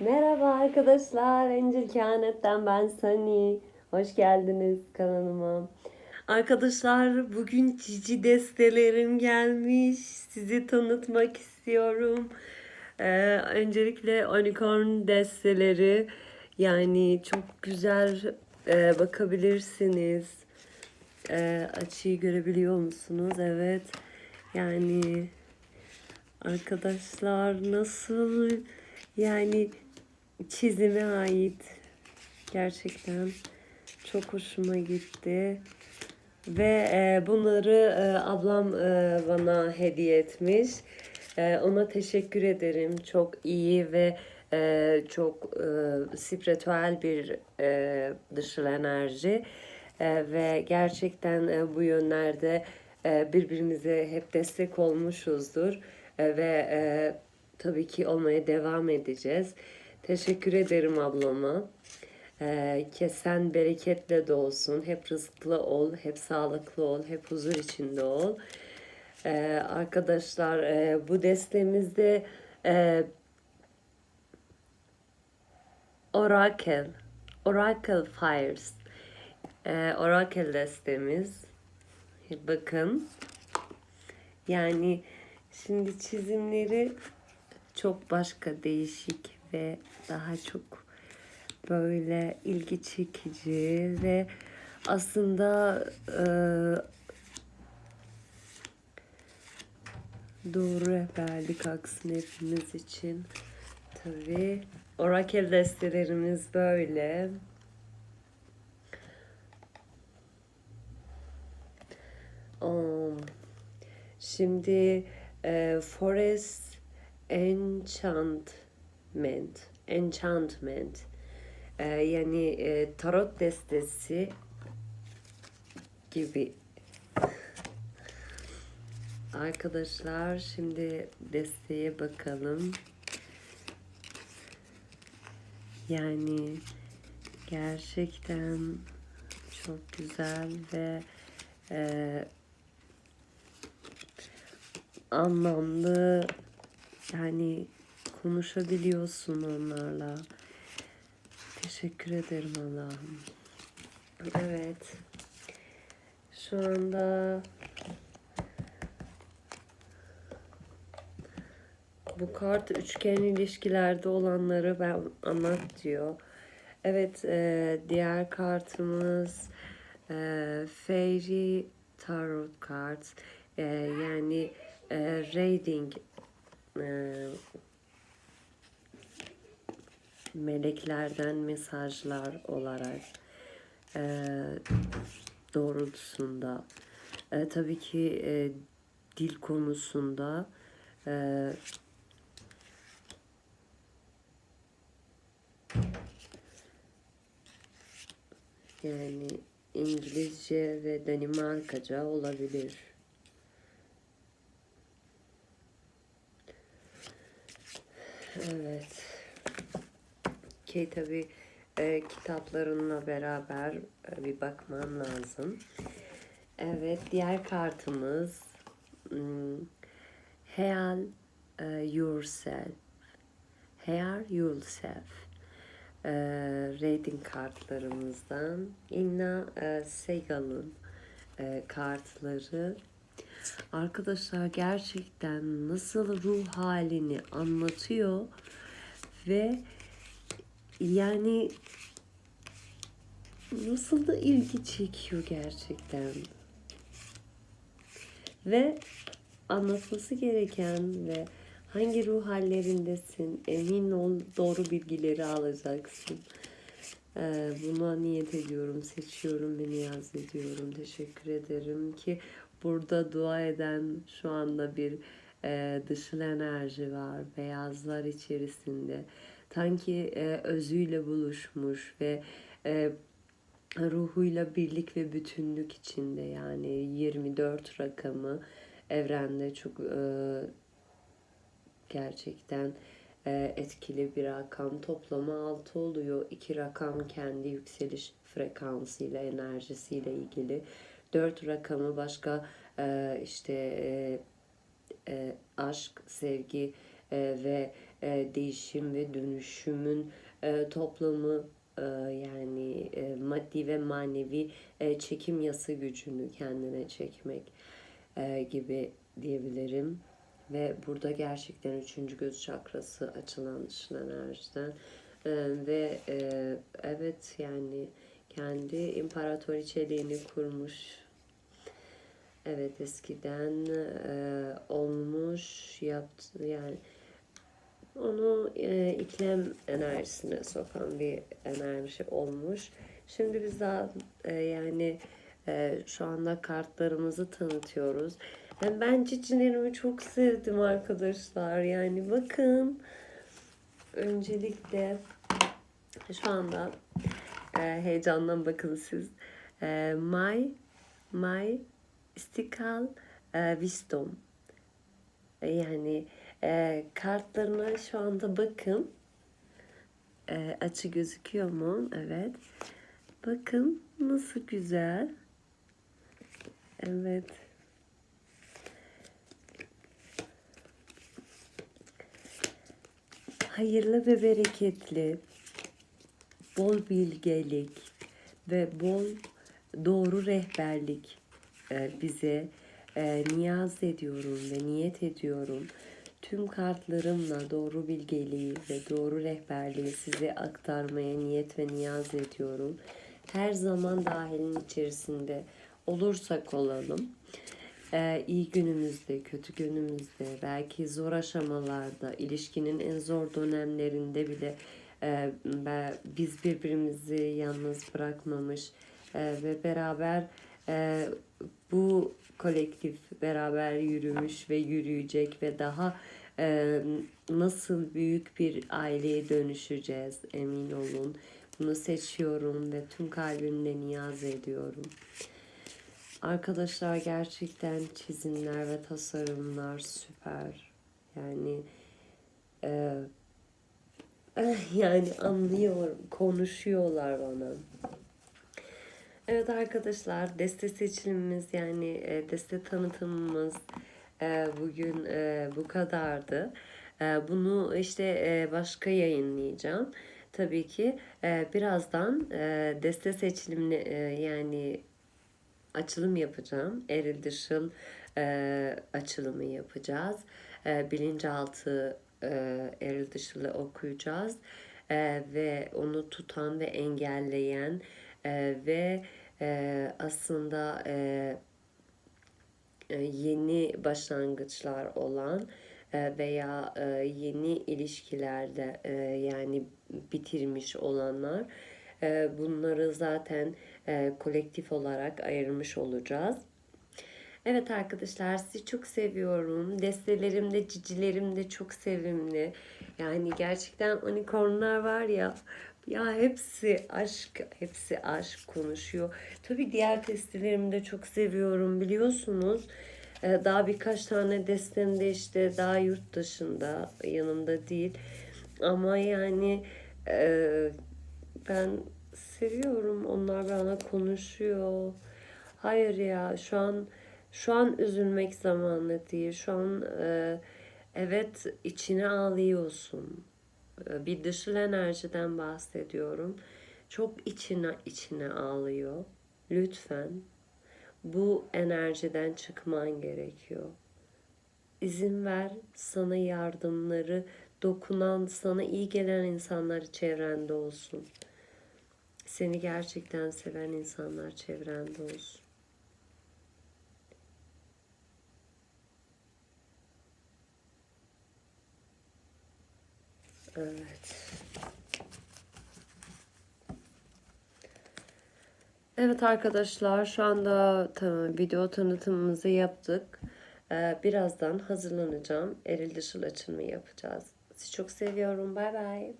Merhaba arkadaşlar, Angel Kehanet'ten ben Sani. Hoş geldiniz kanalıma. Arkadaşlar bugün cici destelerim gelmiş. Sizi tanıtmak istiyorum. Ee, öncelikle unicorn desteleri. Yani çok güzel e, bakabilirsiniz. Ee, açıyı görebiliyor musunuz? Evet. Yani Arkadaşlar nasıl yani çizime ait gerçekten çok hoşuma gitti. Ve e, bunları e, ablam e, bana hediye etmiş. E, ona teşekkür ederim. Çok iyi ve e, çok e, spiritüel bir e, dışıl enerji. E, ve gerçekten e, bu yönlerde e, birbirimize hep destek olmuşuzdur. E, ve e, tabii ki olmaya devam edeceğiz. Teşekkür ederim ablama. E, kesen bereketle dolsun. Hep rızıklı ol, hep sağlıklı ol, hep huzur içinde ol. E, arkadaşlar e, bu destemizde e, Oracle, Oracle Fires, e, Oracle destemiz. Bakın. Yani Şimdi çizimleri çok başka değişik ve daha çok böyle ilgi çekici ve aslında e, doğru rehberlik aksın hepimiz için. Tabii Oracle destelerimiz böyle. Um, şimdi e, Forest Enchantment Enchantment e, yani e, tarot destesi gibi Arkadaşlar şimdi desteğe bakalım. Yani gerçekten çok güzel ve e, anlamlı yani konuşabiliyorsun onlarla. Teşekkür ederim Allah'ım. Evet. Şu anda bu kart üçgen ilişkilerde olanları ben anlat diyor. Evet, e, diğer kartımız e, Fairy Tarot Cards. E, yani e, reading e, meleklerden mesajlar olarak e, doğrultusunda e, tabii ki e, dil konusunda e, yani İngilizce ve Danimarkaca olabilir. Evet. Ki tabi e, kitaplarınla beraber e, bir bakman lazım. Evet diğer kartımız hmm, Heal e, Yourself. Heal Yourself. E, rating kartlarımızdan Inna e, Segal'ın e, kartları Arkadaşlar gerçekten nasıl ruh halini anlatıyor ve yani nasıl da ilgi çekiyor gerçekten. Ve anlatması gereken ve hangi ruh hallerindesin emin ol doğru bilgileri alacaksın. Ee, buna niyet ediyorum, seçiyorum ve niyaz ediyorum. Teşekkür ederim ki burada dua eden şu anda bir e, dışıl enerji var. Beyazlar içerisinde. Sanki e, özüyle buluşmuş ve e, ruhuyla birlik ve bütünlük içinde yani 24 rakamı evrende çok e, gerçekten e, etkili bir rakam. Toplama 6 oluyor. İki rakam kendi yükseliş frekansıyla, enerjisiyle ilgili. Dört rakamı başka e, işte e, e, aşk, sevgi e, ve e, değişim ve dönüşümün e, toplamı e, yani e, maddi ve manevi e, çekim yası gücünü kendine çekmek e, gibi diyebilirim. Ve burada gerçekten üçüncü göz çakrası açılan dışın enerjiden E, ve e, evet yani kendi imparatoriçeliğini kurmuş. Evet eskiden e, olmuş yaptı yani onu e, iklem enerjisine sokan bir enerji olmuş. Şimdi biz daha e, yani e, şu anda kartlarımızı tanıtıyoruz. Yani ben cicilerimi çok sevdim arkadaşlar. Yani bakın öncelikle şu anda e, heyecandan bakın siz. E, my my istikal e, wisdom. E, yani e, kartlarına şu anda bakın. E, açı gözüküyor mu? Evet. Bakın nasıl güzel. Evet. Hayırlı ve bereketli, bol bilgelik ve bol doğru rehberlik e, bize e, niyaz ediyorum ve niyet ediyorum. Tüm kartlarımla doğru bilgeliği ve doğru rehberliği size aktarmaya niyet ve niyaz ediyorum. Her zaman dahilin içerisinde olursak olalım. Ee, iyi günümüzde, kötü günümüzde, belki zor aşamalarda, ilişkinin en zor dönemlerinde bile e, biz birbirimizi yalnız bırakmamış e, ve beraber e, bu kolektif beraber yürümüş ve yürüyecek ve daha nasıl büyük bir aileye dönüşeceğiz emin olun. Bunu seçiyorum ve tüm kalbimle niyaz ediyorum. Arkadaşlar gerçekten çizimler ve tasarımlar süper. Yani e, yani anlıyorum, konuşuyorlar bana. Evet arkadaşlar deste seçimimiz yani deste tanıtımımız bugün bu kadardı. Bunu işte başka yayınlayacağım. Tabii ki birazdan e, deste seçilimini yani açılım yapacağım. Eril dışıl açılımı yapacağız. E, bilinçaltı eril dışılı okuyacağız. Ve onu tutan ve engelleyen ve e, aslında yeni başlangıçlar olan e, veya e, yeni ilişkilerde e, yani bitirmiş olanlar e, bunları zaten e, kolektif olarak ayırmış olacağız. Evet arkadaşlar sizi çok seviyorum. Destelerim de cicilerim de çok sevimli. Yani gerçekten unicornlar var ya ya hepsi aşk, hepsi aşk konuşuyor. Tabii diğer testilerimi de çok seviyorum biliyorsunuz. Ee, Daha birkaç tane destemde işte daha yurt dışında yanımda değil. Ama yani e, ben seviyorum. Onlar bana konuşuyor. Hayır ya şu an şu an üzülmek zamanı değil. Şu an e, evet içine ağlıyorsun. E, bir dışıl enerjiden bahsediyorum. Çok içine içine ağlıyor. Lütfen bu enerjiden çıkman gerekiyor. İzin ver sana yardımları dokunan, sana iyi gelen insanlar çevrende olsun. Seni gerçekten seven insanlar çevrende olsun. Evet. Evet arkadaşlar şu anda tamam, video tanıtımımızı yaptık. Ee, birazdan hazırlanacağım. Eril dışıl açılımı yapacağız. Sizi çok seviyorum. Bay bay.